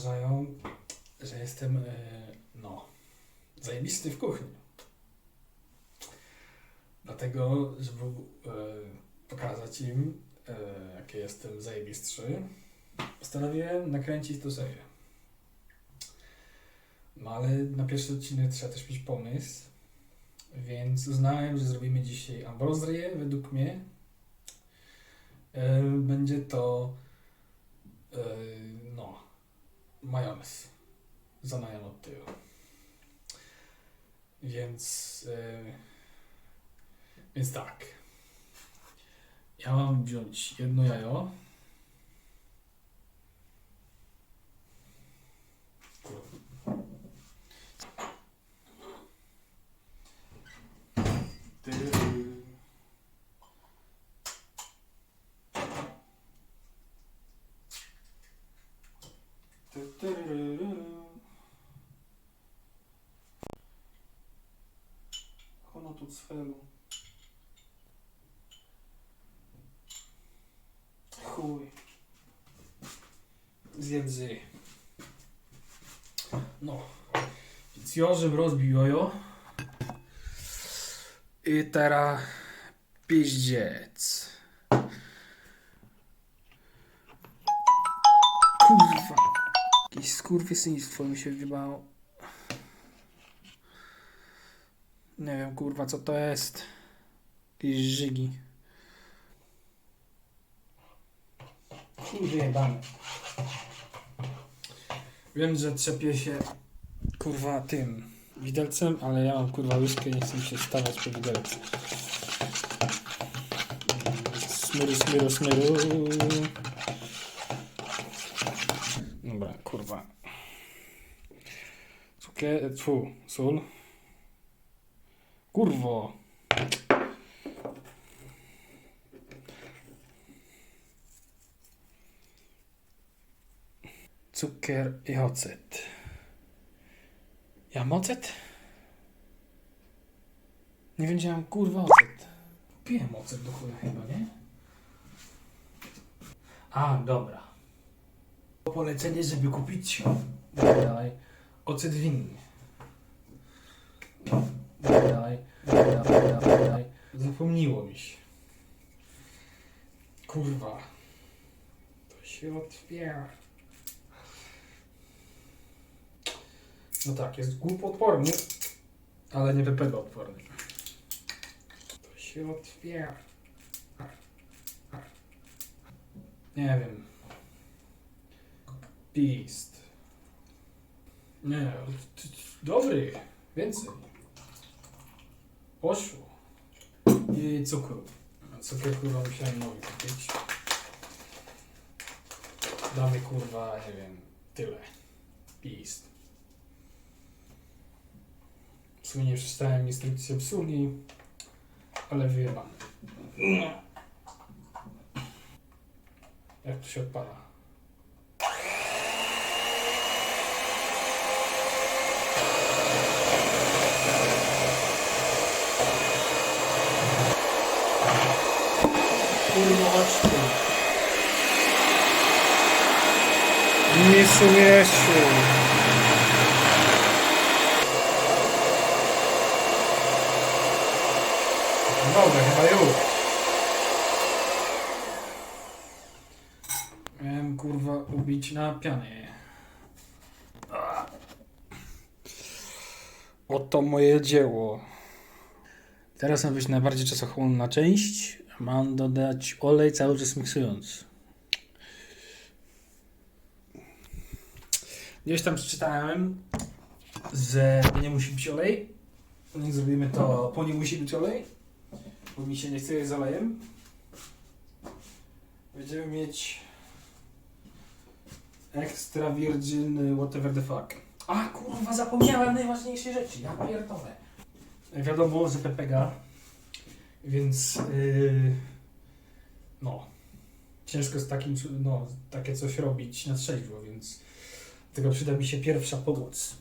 Uważają, że jestem, e, no, zajebisty w kuchni. Dlatego, żeby e, pokazać im, e, jakie jestem zajebistszy, postanowiłem nakręcić to serię. No ale na pierwszy odcinek trzeba też mieć pomysł, więc uznałem, że zrobimy dzisiaj ambrozję według mnie. Będzie to majonez zanajem od tyłu. Więc e, więc tak. Ja mam wziąć jedno jajo. Ty- Ty- tyryryryry. Ono tu cfelu. Chuj. Zjedzy. No. Więc Jorzym rozbił jojo. I teraz piździec. Kurwa. Jakieś skurwysyństwo mi się wjebało. Nie wiem kurwa co to jest. Jakieś żygi. Chuj wyjebany. Wiem, że trzepię się kurwa tym widelcem, ale ja mam kurwa łyżkę i nie chcę się stawać po widelcu. Smyru, smyru, smyru. Dobra, kurwa. Cukier, tfu, sól. Kurwo. Cukier i ocet. Ja mam ocet? Nie wiedziałem, kurwa, ocet. Piłem ocet do chuja chyba, nie? A, dobra. Polecenie, żeby kupić dalej ocet winny. Dalej, dalej, dalej. Zapomniło mi się. Kurwa. To się otwiera. No tak, jest głupotworny, ale nie wypego odporny. To się otwiera. Nie wiem. Beast. Nie, dobry. Więcej. Poszło. I cukru. Cukier kurwa musiałem nowy kupić. Damy kurwa, nie wiem, tyle. Beast. Nie przeczytałem instrukcji obsługi, ale wyjebane. Jak to się odpala? Kurwa, chodź. Dobra, chyba już. Miałem kurwa ubić na pianie. Oto moje dzieło. Teraz ma być najbardziej czasochłonna część. Mam dodać olej cały czas miksując. Gdzieś tam przeczytałem, że nie musi być olej. Nie zrobimy to, po nie musi być olej bo mi się nie chce z olejem. Będziemy mieć extra virgin whatever the fuck. A kurwa, zapomniałem najważniejszej rzeczy, ja pierdolę. Wiadomo, że Pepega, więc yy, no, ciężko z takim, no, takie coś robić na trzeźwo, więc tego przyda mi się pierwsza pomoc.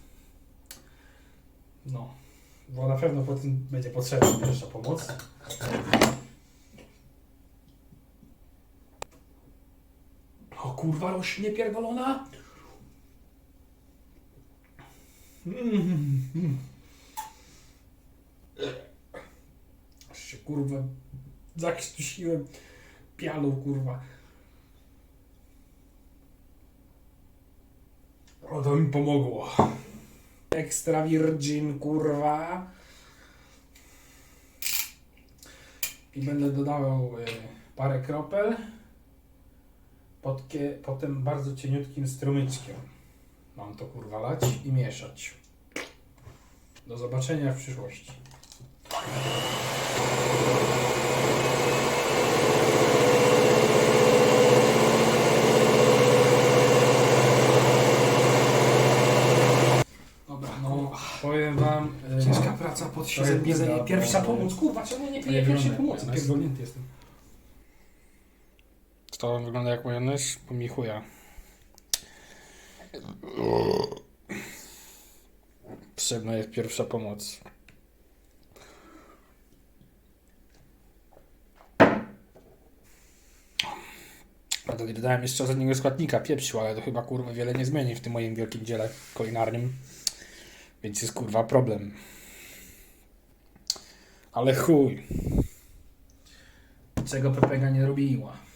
No, bo na pewno potem będzie potrzebna pierwsza pomoc. Kurwa, rośnie pierdolona. Aż się kurwa zakrztusiłem pianą kurwa. O, to mi pomogło. Extra virgin kurwa. I będę dodawał y, parę kropel. Podkie, potem bardzo cieniutkim strumyczkiem. Mam to kurwa lać i mieszać. Do zobaczenia w przyszłości. Dobra, no powiem wam. Ciężka praca pod Pierwsza pomoc, kurwa, czemu nie piję nie pierwszej pomocy? Pierdolnięty jestem. To wygląda jak majonez, po mi chuja. Potrzebna jest pierwsza pomoc. Prawda, nie dodałem jeszcze ostatniego składnika, pieprzu, ale to chyba kurwa wiele nie zmieni w tym moim wielkim dziele kulinarnym. Więc jest kurwa problem. Ale chuj. Czego Pepega nie robiła.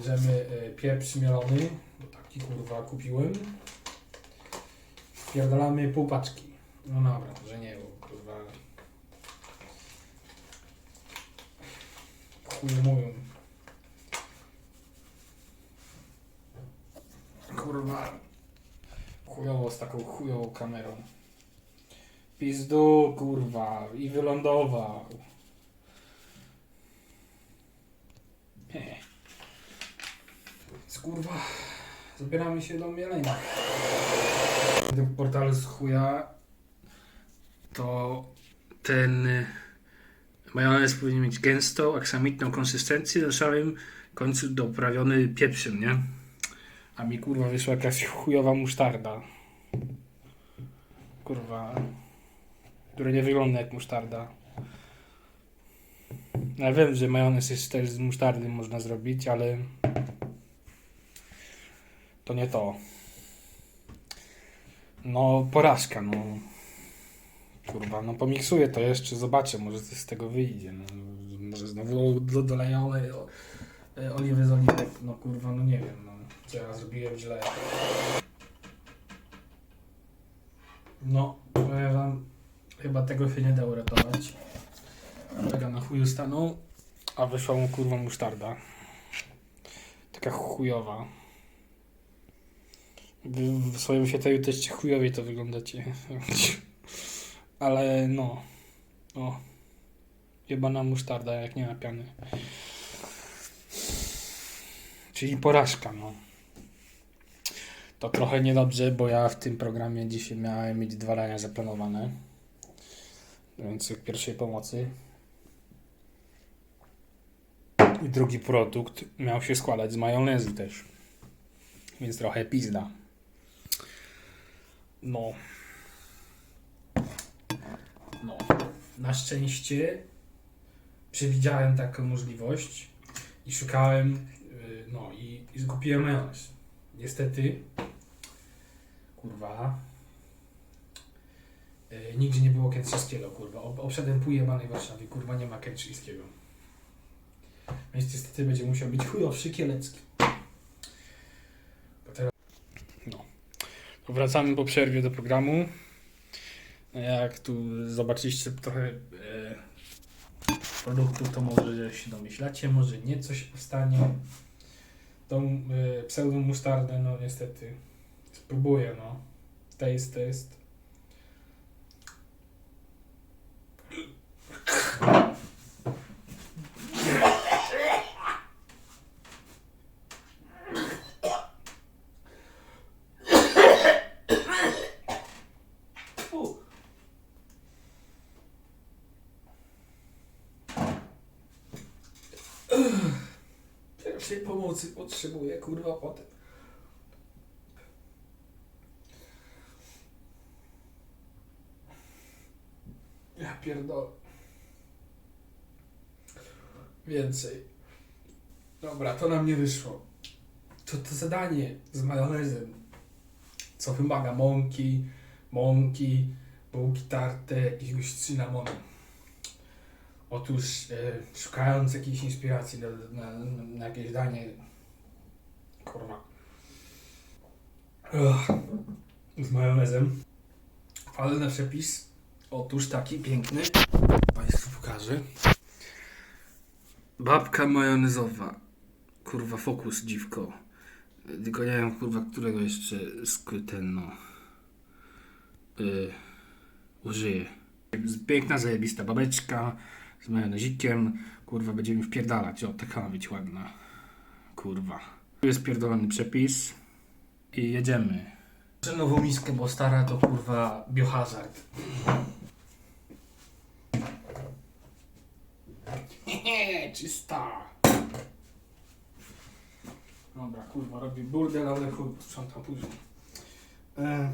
Bierzemy y, pieprz mielony, bo taki kurwa kupiłem. Wpierdalamy pół paczki. No dobra, że nie, bo kurwa... Chuj mówią. Kurwa. Chujowo z taką chujową kamerą. Pizdu, kurwa, i wylądował. Więc kurwa, zabieramy się do mielenia. Ten portal z chuja to ten y, majonez powinien mieć gęstą, aksamitną konsystencję, na samym końcu doprawiony pieprzem, nie? A mi kurwa wyszła jakaś chujowa musztarda. Kurwa. Która nie wygląda jak musztarda. Ja wiem, że majonez jest też z musztardy można zrobić, ale to nie to. No, porażka, no. Kurwa, no pomiksuję to jeszcze, zobaczę, może coś z tego wyjdzie. No. Może znowu do, doleję olej, o, e, oliwy z oliwek, no kurwa, no nie wiem, no, co ja zrobiłem źle. No, powiem wam, chyba tego się nie da uratować. Kolega na chuju stanął. A wyszła mu kurwa musztarda. Taka chujowa. W swoim świetle też chujowie to wyglądacie. Ale no. O. Jebana musztarda, jak nie ma piany. Czyli porażka, no. To trochę niedobrze, bo ja w tym programie dzisiaj miałem mieć dwa dania zaplanowane. Więc pierwszej pomocy. I drugi produkt miał się składać z majonezu też. Więc trochę pizda. No. No, na szczęście przewidziałem taką możliwość i szukałem, yy, no i, i zgubiłem majonez. Niestety, kurwa, yy, nigdzie nie było kętrzyńskiego, kurwa. Ob- Obszedłem pół Warszawie, kurwa, nie ma kętrzyńskiego. Więc niestety będzie musiał być chujowszy kielecki. Bo teraz To Wracamy po przerwie do programu. Jak tu zobaczyliście trochę e, produktów, to może się domyślacie, może nie coś powstanie. Tą y, pseudo musztardę, no niestety, spróbuję, no. Taste, test. Fu. Pierwszej pomocy potrzebuję, kurwa, potem. Ja pierdolę. Więcej. Dobra, to nam nie wyszło. To to zadanie z majonezem, co wymaga mąki, mąki, bułki tarte, jakiegoś cynamonu. Otóż, e, szukając jakiejś inspiracji na, na, na jakieś danie, kurwa, z majonezem, wpadłem na przepis. Otóż taki piękny, Państwu pokażę. Babka majonezowa. Kurwa, fokus dziwko. Tylko nie wiem, kurwa, którego jeszcze ten, no. Yy, użyję. Piękna, zajebista babeczka z majonezikiem. Kurwa, będziemy wpierdalać. O, taka ma być ładna. Kurwa. Tu jest pierdolony przepis. I jedziemy. Muszę nową miskę, bo stara to kurwa biohazard. Hehe, czysta. Dobra, kurwa, robi burdel, ale chuj, sprzątam później. E...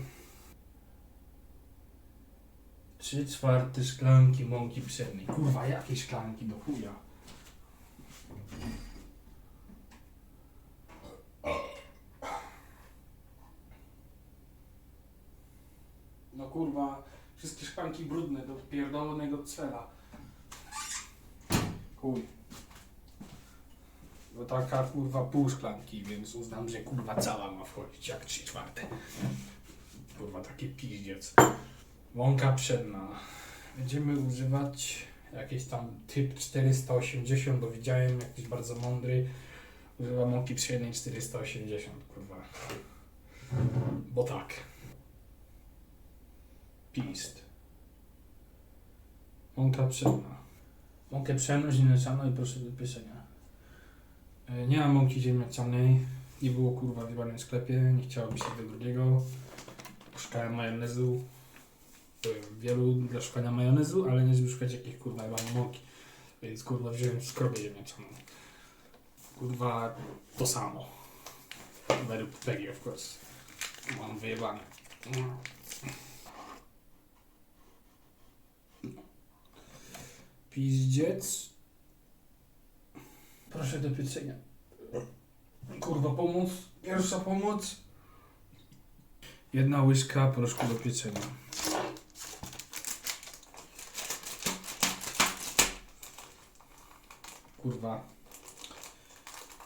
Trzy czwarte szklanki mąki pszennej. Kurwa, jakie szklanki do chuja? No kurwa, wszystkie szklanki brudne do pierdolonego cela. Chuj. No taka kurwa pół szklanki, więc uznam, że kurwa cała ma wchodzić jak trzy czwarte. Kurwa taki piździec. Łąka pszenna. Będziemy używać jakiś tam typ 480, bo widziałem jakiś bardzo mądry. Używa mąki pszennej 480, kurwa. Bo tak. Pist. Mąka pszenna. Mąkę pszenną, ziemniaczaną i proszę do pieczenia. E, Nie mam mąki ziemniaczanej. Nie było kurwa w jebanym sklepie. Nie chciało się do drugiego. Szukałem majonezu. Byłem wielu dla szukania majonezu, ale nie żeby szukać jakiejś kurwa jebanej mąki. Więc kurwa wziąłem skrobę ziemniaczaną. Kurwa to samo. Według Peggy of course. Mam wyjebane. Pizdziec. Proszę do pieczenia. Kurwa, pomóc. Pierwsza pomoc. Jedna łyżka proszku do pieczenia. Kurwa.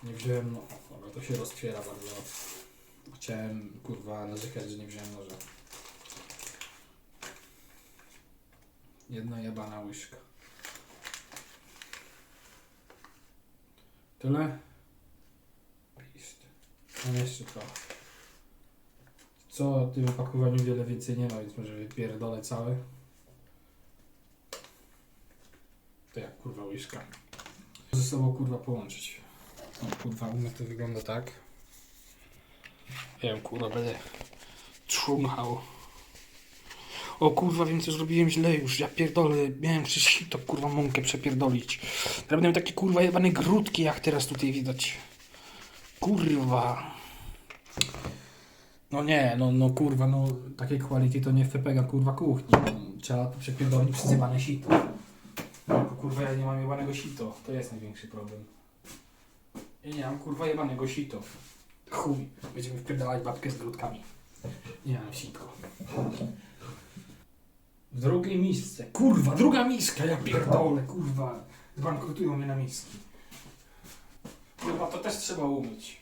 Nie wziąłem, no, dobra, to się roztwiera bardzo. Chciałem, kurwa, narzekać, że nie wziąłem noża. Jedna jebana łyżka. Tyle? Pist. Mam jeszcze trochę. Co w tym opakowaniu wiele więcej nie ma, więc może wypierdolę całe. To jak kurwa łyżka. Ze sobą kurwa połączyć. No kurwa, u mnie to wygląda tak. Ja wiem, kurwa, będę trzumchał. O kurwa, wiem co zrobiłem źle już. Ja pierdolę, miałem przez sito kurwa mąkę przepierdolić. Teraz będą takie kurwa jebane grudki, jak teraz tutaj widać. Kurwa. No nie, no, no kurwa, no takie quality to nie w PPG kurwa kuchni. Trzeba tu przepierdolić przez jebane sito. No, kurwa, ja nie mam jebanego sito. To jest największy problem. Ja nie mam kurwa jebanego sito. Chuj, będziemy wpierdalać babkę z grudkami. Nie mam sito. W drugiej misce. Kurwa, druga miska, ja pierdolę, kurwa. Zbankrutują mnie na miski. Kurwa, to też trzeba umyć.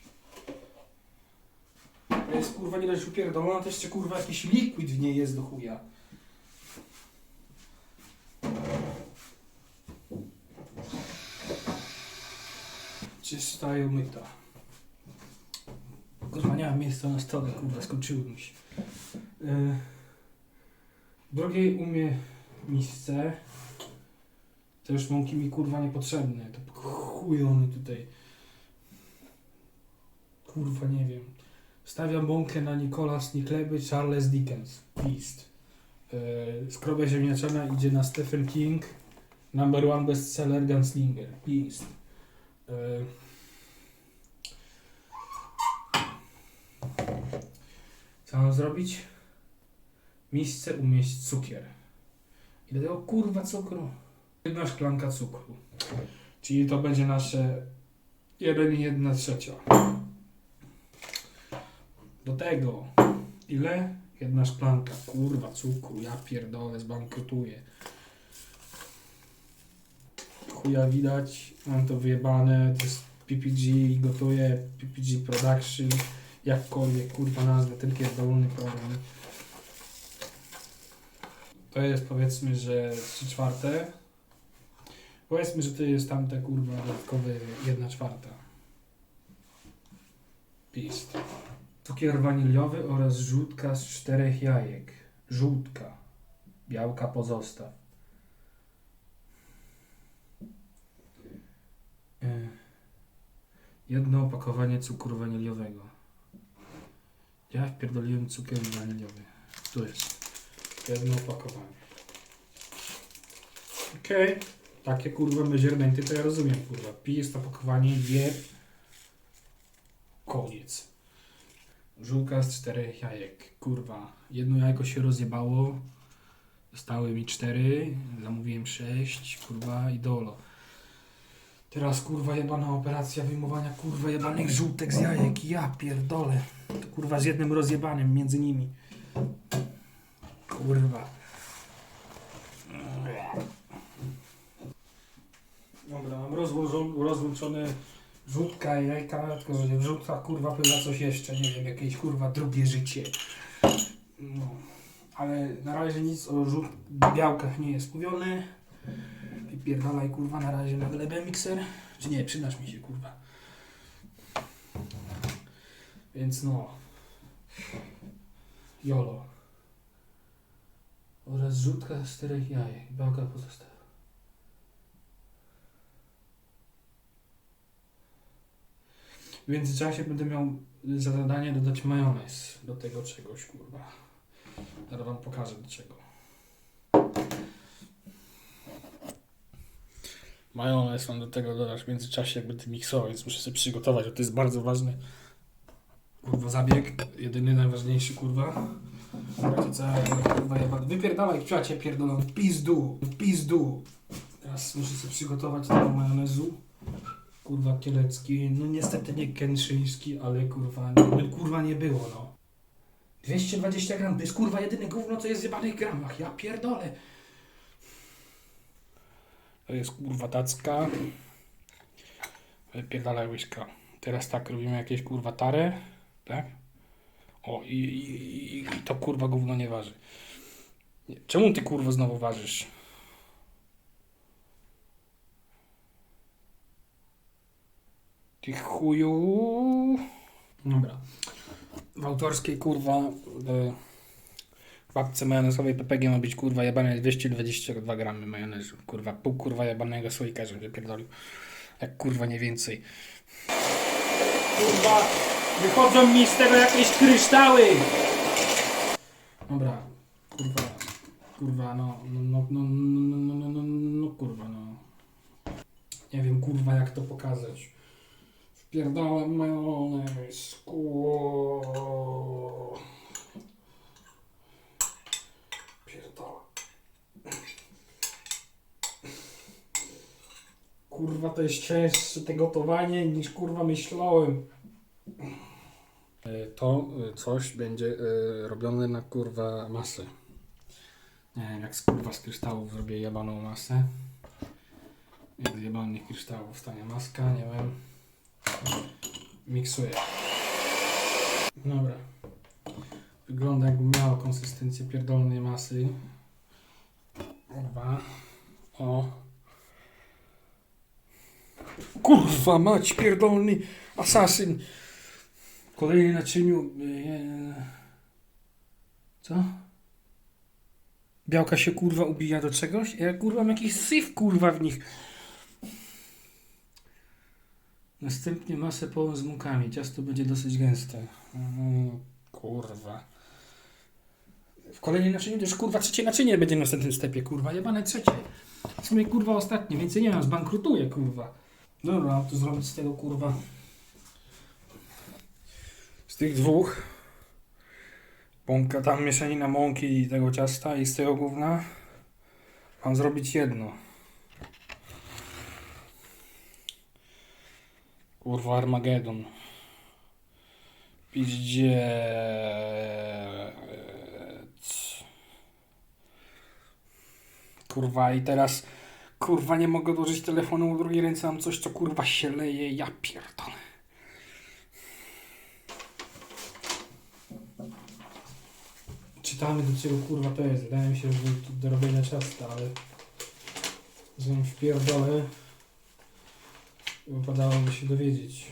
To jest kurwa nie dość upierdolona, to jeszcze kurwa jakiś liquid w niej jest do chuja. Czysta i umyta. Kurwa, nie mam miejsca na stole, kurwa, skończyły mi się. Yy, w drugiej umie misce. To już mąki mi kurwa niepotrzebne. To chuj tutaj. Kurwa nie wiem. Stawiam mąkę na Nicholas Nickleby, Charles Dickens. List. Yy, skrobia ziemniaczana idzie na Stephen King. Number one bestseller Gunslinger. List. Yy. Co mam zrobić? W misce umieść cukier. I do tego kurwa cukru. Jedna szklanka cukru. Czyli to będzie nasze 1,1 trzecia. Do tego ile? Jedna szklanka, kurwa, cukru, ja pierdolę, zbankrutuję. Chuja widać, mam to wyjebane, to jest PPG, gotuję, PPG Production, jakkolwiek, kurwa, nazwę ten pierdolony program. To jest powiedzmy, że 3 czwarte. Powiedzmy, że to jest tamte kurwa dodatkowe 1 czwarta. Pist. Cukier waniliowy oraz żółtka z czterech jajek. Żółtka. Białka pozostaw. E, Jedno opakowanie cukru waniliowego. Ja wpierdoliłem cukier waniliowy. Tu jest. Jedno opakowanie. Okej. Takie kurwa measuramenty to ja rozumiem, kurwa. Pijesz to opakowanie, je. Koniec. Żółka z czterech jajek. Kurwa. Jedno jajko się rozjebało. Zostały mi cztery. Zamówiłem sześć. Kurwa i dolo. Teraz kurwa jebana operacja wyjmowania kurwa jebanych żółtek z jajek. Ja pierdolę. To kurwa z jednym rozjebanym między nimi. Kurwa. Dobra, mam rozłączone żółtka i jajka, tylko że w żółtkach kurwa pływa coś jeszcze, nie wiem, jakieś kurwa drugie życie. No. Ale na razie nic o żółt białkach nie jest mówione. Wypierdalaj kurwa na razie na glebę mikser. Czy nie, przydasz mi się kurwa. Więc no. Jolo. Oraz żółtka z czterech jajek. Białka pozostała. W międzyczasie będę miał za zadanie dodać majonez do tego czegoś, kurwa. Zaraz wam pokażę do czego. Majonez mam do tego dodać w międzyczasie, jak będę miksował, więc muszę sobie przygotować, bo to jest bardzo ważne. Kurwa zabieg, jedyny, najważniejszy, kurwa. Zobaczcie co ja kurwa. Wypierdalaj, kwiacie pierdolą, pizdu, pizdu. Teraz muszę sobie przygotować tego majonezu. Kurwa kielecki, no niestety nie kęszyński, ale kurwa, no, kurwa nie było, no. 220 gram, to jest kurwa jedyne gówno, co jest w gramach, ja pierdolę. To jest kurwa tacka. Wypierdalaj łyżka. Teraz tak, robimy jakieś kurwa tarę, tak? O, i, i, i, to kurwa gówno nie waży. Czemu ty kurwa znowu ważysz? Ty chuju. Dobra. W autorskiej kurwa e, babce majonezowej PPG ma być kurwa jebane 222 gramy majonezu. Kurwa, pół kurwa jebanego słoika, żeby pierdolił. Jak kurwa nie więcej. Kurwa, wychodzą mi z tego jakieś kryształy! Dobra, kurwa, kurwa, no, no, no, no, no, no, no, no, no, kurwa, no. Nie wiem, kurwa, jak to pokazać. Wpierdałem majonez, kurwa. Kurwa, to jest cięższe te gotowanie niż kurwa myślałem. E, To e, coś będzie e, robione na kurwa masę. Nie wiem, jak z kurwa z kryształów zrobię jebaną masę. Jak z jebanych kryształów stanie maska, nie wiem. Miksuję. Dobra. Wygląda jakby miała konsystencję pierdolnej masy. Kurwa. O. Kurwa mać, pierdolny asasyn. W kolejnym naczyniu... e, Co? Białka się kurwa ubija do czegoś? Ja kurwa mam jakiś syf kurwa w nich. Następnie masę połą z mukami. Ciasto będzie dosyć gęste. Mm, kurwa. W kolejnym naczyniu to już kurwa trzecie naczynie będzie w następnym stepie, kurwa, jebane trzecie. W sumie kurwa ostatnie, więcej nie mam, zbankrutuję, kurwa. Dobra, tu zrobić z tego kurwa tych dwóch, bąka tam mieszanina mąki i tego ciasta i z tego gówna, mam zrobić jedno. Kurwa Armagedon. Piździe... Kurwa i teraz... Kurwa nie mogę dożyć telefonu u drugiej ręce, mam coś co kurwa się leje, ja pierdolę. Czytamy do czego kurwa to jest. Wydaje mi się, że do robienia ciasta, ale zanim wpierdolę wypadałoby się dowiedzieć.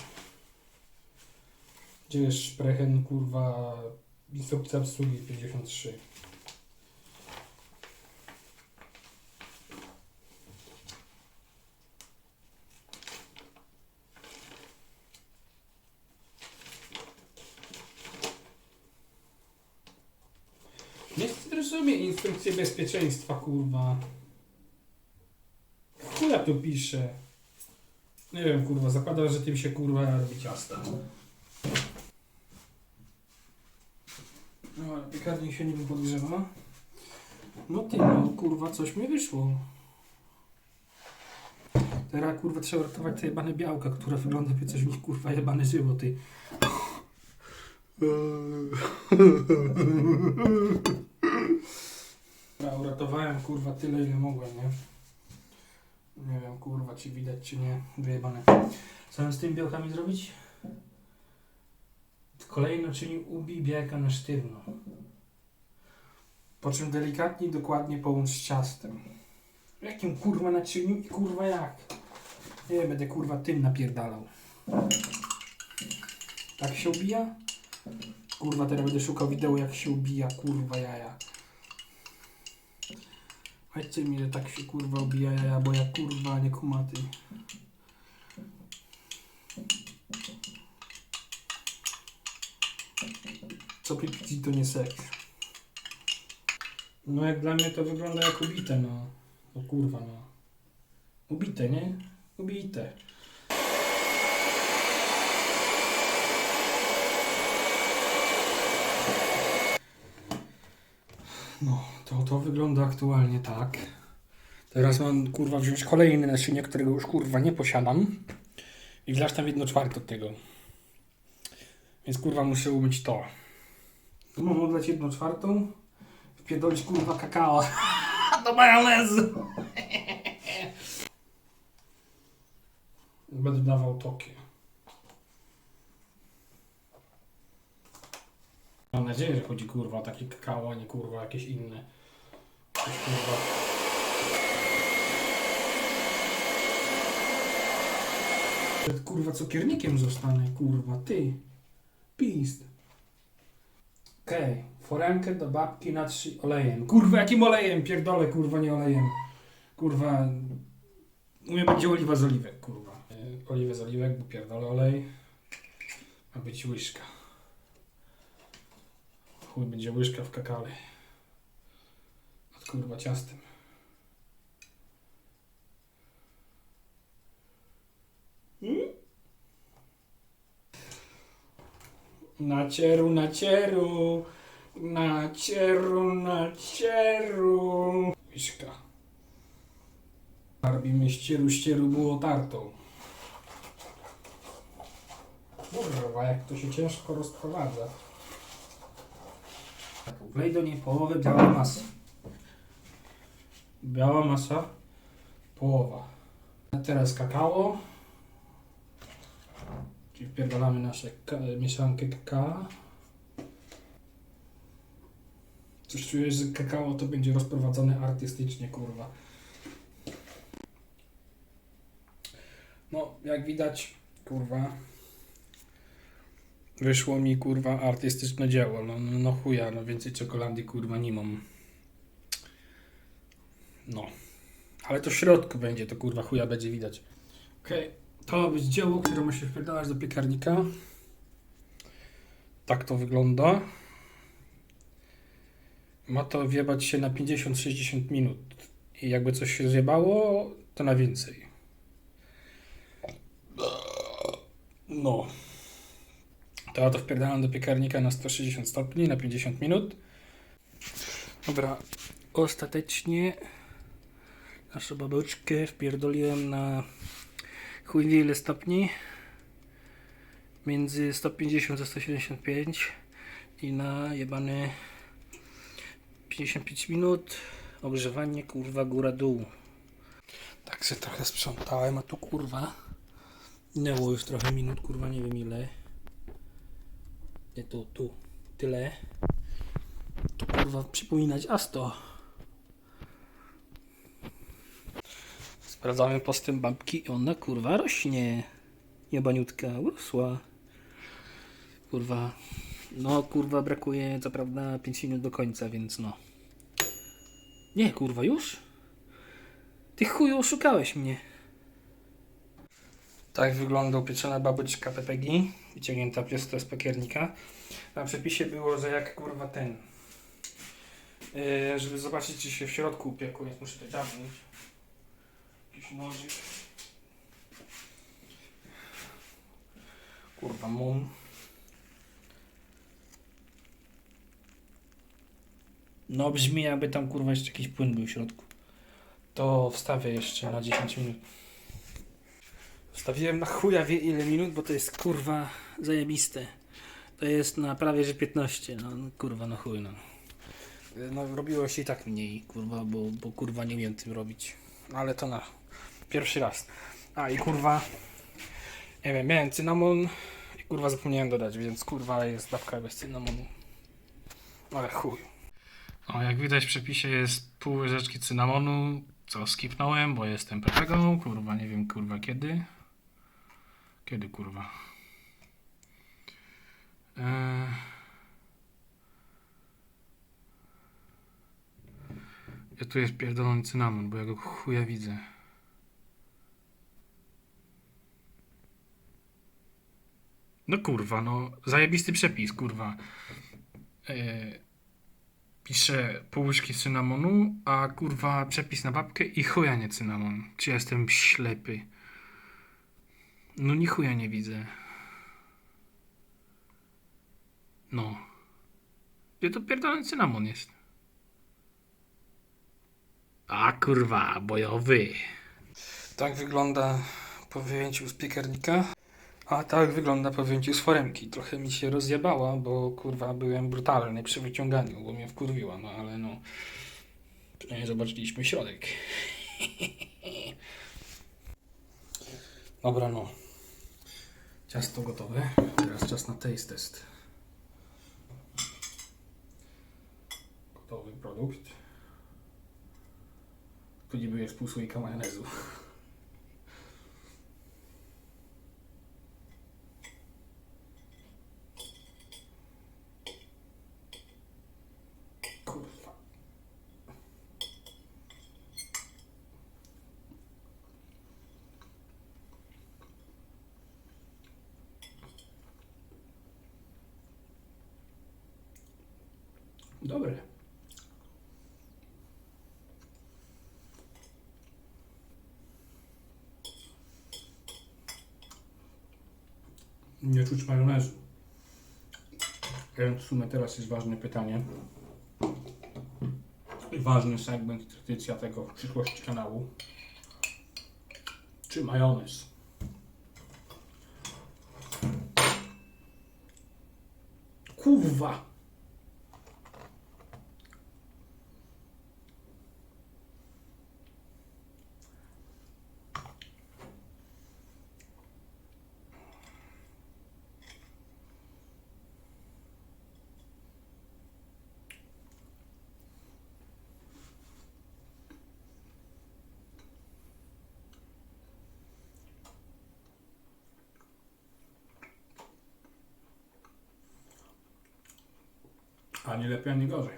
Gdzie jest szprechen kurwa instrukcja obsługi 53? Nie instrukcje bezpieczeństwa, kurwa. Chuja tu pisze. Nie wiem, kurwa, zakładam, że tym się kurwa robi ciasta. No, ale piekarnik się niby podgrzewa. No ty, no kurwa, coś mi wyszło. Teraz kurwa trzeba ratować te jebane białka, które wygląda jakby coś w nich kurwa jebane żyło, ty. Ja uratowałem kurwa tyle ile mogłem, nie? Nie wiem kurwa czy widać czy nie, wyjebane. Co mam z tymi białkami zrobić? W kolejnym naczyniu ubij białka na sztywno. Po czym delikatnie i dokładnie połącz z ciastem. Jakim kurwa naczyniu i kurwa jak? Nie będę kurwa tym napierdalał. Tak się ubija? Kurwa teraz będę szukał wideo jak się ubija kurwa jaja. Chodźcie mi, tak się kurwa jaja, bo ja kurwa nie kumaty. Co pipci to nie seks. No jak dla mnie to wygląda jak ubite, no. No kurwa, no. Ubite, nie? Ubite. No, to, to wygląda aktualnie tak. Teraz mam kurwa wziąć kolejne naczynie, którego już kurwa nie posiadam i wlać tam jedno czwarte od tego. Więc kurwa muszę umyć to. Tu mam odlać jedną czwartą, wpierdolić kurwa kakao do majonezu. Będę dawał tokie. Mam nadzieję, że chodzi kurwa o takie kakao, a nie kurwa jakieś inne. Kurwa. Kurwa cukiernikiem zostanę, kurwa, ty. Pist. Okej, okay. foremkę do babki natrzyj olejem. Kurwa, jakim olejem? Pierdolę, kurwa, nie olejem. Kurwa, u mnie będzie oliwa z oliwek, kurwa. E, Oliwę z oliwek, bo pierdolę olej. Ma być łyżka. Chuj, będzie łyżka w kakale. Kurwa ciastem. Hmm? Nacieru, nacieru, nacieru, nacieru. Łyżka. Robimy ścieru, ścieru było tartą. Kurwa, jak to się ciężko rozprowadza. Wlej do niej połowę białej masy. Biała masa, połowa. A teraz kakao. Czyli wpierdolamy nasze mieszankę kakao. Coś czuję, że kakao to będzie rozprowadzone artystycznie, kurwa. No, jak widać, kurwa, wyszło mi, kurwa, artystyczne dzieło. No, no chuja, no więcej czekolady, kurwa, nie mam. No. Ale to w środku będzie, to kurwa chuja będzie widać. Okej, to ma być dzieło, które ma się wpierdalać do piekarnika. Tak to wygląda. Ma to wiebać się na 50-60 minut. I jakby coś się zjebało, to na więcej. No. To ja to wpierdalam do piekarnika na 160 stopni na 50 minut. Dobra, ostatecznie naszą babeczkę wpierdoliłem na chuj wie ile stopni. Między 150 a 175 i na jebane 55 minut ogrzewanie kurwa góra-dół. Tak się trochę sprzątałem, a tu kurwa minęło już trochę minut, kurwa nie wiem ile. Nie tu, tu, tyle. Tu kurwa przypominać Asto. Sprawdzamy postęp babki i ona kurwa rośnie. Jebaniutka urosła. Kurwa. No kurwa brakuje co prawda 5 minut do końca, więc no. Nie kurwa już? Ty chuju oszukałeś mnie. Tak wygląda upieczona babeczka Pepegi, wyciągnięta prosto z pekiernika. Na przepisie było, że jak kurwa ten, yy, żeby zobaczyć czy się w środku upiekło, więc muszę to dziabnąć. Kurwa mum. No brzmi jakby tam kurwa jeszcze jakiś płyn był w środku. To wstawię jeszcze na 10 minut. Wstawiłem na chuja wie ile minut, bo to jest kurwa zajebiste. To jest na prawie że 15, no, no kurwa no chuj no. No robiło się i tak mniej kurwa, bo, bo kurwa nie umiem tym robić. Ale to na pierwszy raz. A i kurwa, nie wiem, miałem cynamon i kurwa zapomniałem dodać, więc kurwa jest dawka bez cynamonu. Ale chuj. O, jak widać w przepisie jest pół łyżeczki cynamonu, co skipnąłem, bo jestem pepegą, kurwa nie wiem kurwa kiedy. Kiedy kurwa? Eee... Ja tu jest pierdolony cynamon, bo ja go chuja widzę. No kurwa, no zajebisty przepis, kurwa. Eee, piszę pół łyżki cynamonu, a kurwa przepis na babkę i chuja nie cynamon. Czy jestem ślepy? No ni chuja nie widzę. No. Gdzie to pierdolony cynamon jest? A kurwa, bojowy. Tak wygląda po wyjęciu z piekarnika. A tak wygląda po wyjęciu z foremki. Trochę mi się rozjebała, bo kurwa byłem brutalny przy wyciąganiu, bo mnie wkurwiła, no ale no. Przynajmniej zobaczyliśmy środek. Dobra, no. Ciasto gotowe. Teraz czas na taste test. Gotowy produkt. Tu niby jest pół majonezu. Kurwa. Dobre. Nie czuć majonezu. W sumie teraz jest ważne pytanie. Ważny segment, tradycja tego w przyszłości kanału. Czy majonez? Kurwa! Lepiej, ani gorzej.